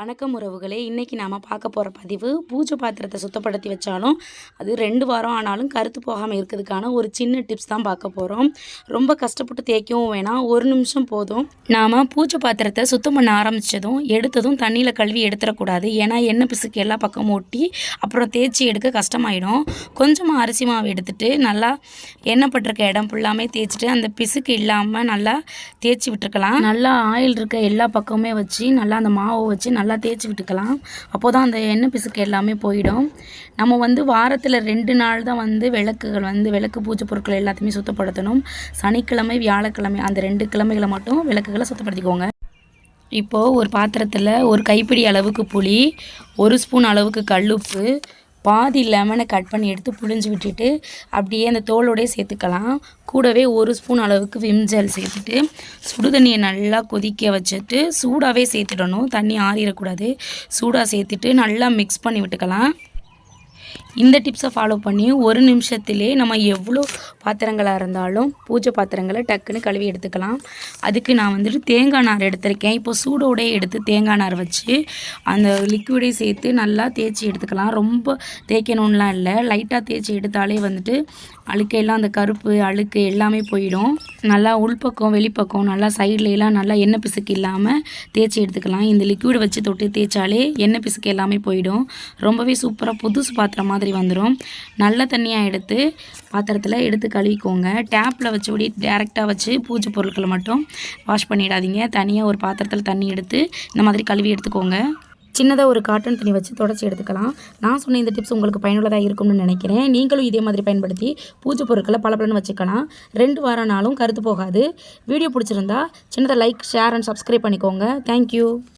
வணக்கம் உறவுகளே. இன்றைக்கி நாம் பார்க்க போகிற பதிவு பூஜை பாத்திரத்தை சுத்தப்படுத்தி வச்சாலும் அது ரெண்டு வாரம் ஆனாலும் கருத்து போகாமல் இருக்கிறதுக்கான ஒரு சின்ன டிப்ஸ் தான் பார்க்க போகிறோம் ரொம்ப கஷ்டப்பட்டு தேய்க்கவும் வேணாம். ஒரு நிமிஷம் போதும். நாம் பூஜை பாத்திரத்தை சுத்தம் பண்ண ஆரம்பித்ததும் எடுத்ததும் தண்ணியில் கழுவி எடுத்துடக்கூடாது. ஏன்னா எண்ணெய் பிசுக்கு எல்லா பக்கமும் ஒட்டி அப்புறம் தேய்ச்சி எடுக்க கஷ்டமாயிடும். கொஞ்சமாக அரிசி மாவு எடுத்துட்டு நல்லா எண்ணெய் பட்டிருக்க இடம் ஃபுல்லாமே தேய்ச்சிட்டு அந்த பிசுக்கு இல்லாமல் நல்லா தேய்ச்சி விட்டுருக்கலாம். நல்லா ஆயில் இருக்க எல்லா பக்கமுமே வச்சு நல்லா அந்த மாவை வச்சு நல்லா தேய்ச்சி விட்டுக்கலாம். அப்போ தான் அந்த எண்ணெய் பிசுக்கு எல்லாமே போயிடும். நம்ம வந்து வாரத்தில் ரெண்டு நாள் தான் வந்து விளக்குகள் வந்து விளக்கு பூஜை பொருட்கள் எல்லாத்தையுமே சுத்தப்படுத்தணும். சனிக்கிழமை வியாழக்கிழமை அந்த ரெண்டு கிழமைகளை மட்டும் விளக்குகளை சுத்தப்படுத்திக்கோங்க. இப்போது ஒரு பாத்திரத்தில் ஒரு கைப்பிடி அளவுக்கு புளி ஒரு ஸ்பூன் அளவுக்கு கல்லுப்பு பாதி லெமனை கட் பண்ணி எடுத்து புழிஞ்சு விட்டுட்டு அப்படியே அந்த தோலோடய சேர்த்துக்கலாம். கூடவே ஒரு ஸ்பூன் அளவுக்கு விம் ஜெல் சேர்த்துட்டு சுடு தண்ணியை நல்லா கொதிக்க வச்சுட்டு சூடாகவே சேர்த்துடணும். தண்ணி ஆறிடக்கூடாது. சூடாக சேர்த்துட்டு நல்லா மிக்ஸ் பண்ணி விட்டுக்கலாம். இந்த டிப்ஸை ஃபாலோ பண்ணி ஒரு நிமிஷத்திலே நம்ம எவ்வளோ பாத்திரங்களாக இருந்தாலும் பூஜை பாத்திரங்களை டக்குன்னு கழுவி எடுத்துக்கலாம். அதுக்கு நான் வந்துட்டு தேங்காய் நார் எடுத்திருக்கேன். இப்போ சூடோடே எடுத்து தேங்காய் நார் வச்சு அந்த லிக்விடை சேர்த்து நல்லா தேய்ச்சி எடுத்துக்கலாம். ரொம்ப தேய்க்கணும்லாம் இல்லை. லைட்டாக தேய்ச்சி எடுத்தாலே வந்துட்டு அழுக்கையெல்லாம் அந்த கருப்பு அழுக்கு எல்லாமே போயிடும். நல்லா உள்பக்கம் வெளிப்பக்கம் நல்லா சைட்லலாம் நல்லா எண்ணெய் பிசுக்கு இல்லாமல் தேய்ச்சி எடுத்துக்கலாம். இந்த லிக்விட் வச்சு தொட்டு தேய்ச்சாலே எண்ணெய் பிசுக்கு எல்லாமே போயிடும். ரொம்பவே சூப்பராக புதுசு பாத்திரம் பாத்திரம் மாதிரி வந்துடும் நல்ல தண்ணியாக எடுத்து பாத்திரத்தில் எடுத்து கழுவிக்கோங்க. டேப்பில் வச்சபடி டேரெக்டாக வச்சு பூஜை பொருட்களை மட்டும் வாஷ் பண்ணிடாதீங்க. தனியாக ஒரு பாத்திரத்தில் தண்ணி எடுத்து இந்த மாதிரி கழுவி எடுத்துக்கோங்க. சின்னதாக ஒரு காட்டன் துணி வச்சு தொடச்சி எடுத்துக்கலாம். நான் சொன்ன இந்த டிப்ஸ் உங்களுக்கு பயனுள்ளதாக இருக்கும்னு நினைக்கிறேன். நீங்களும் இதே மாதிரி பயன்படுத்தி பூஜை பொருட்களை பளபளன்னு வச்சுக்கலாம். ரெண்டு வாரம்னாலும் கருத்து போகாது. வீடியோ பிடிச்சிருந்தா சின்னதாக லைக் ஷேர் அண்ட் சப்ஸ்கிரைப் பண்ணிக்கோங்க. Thank you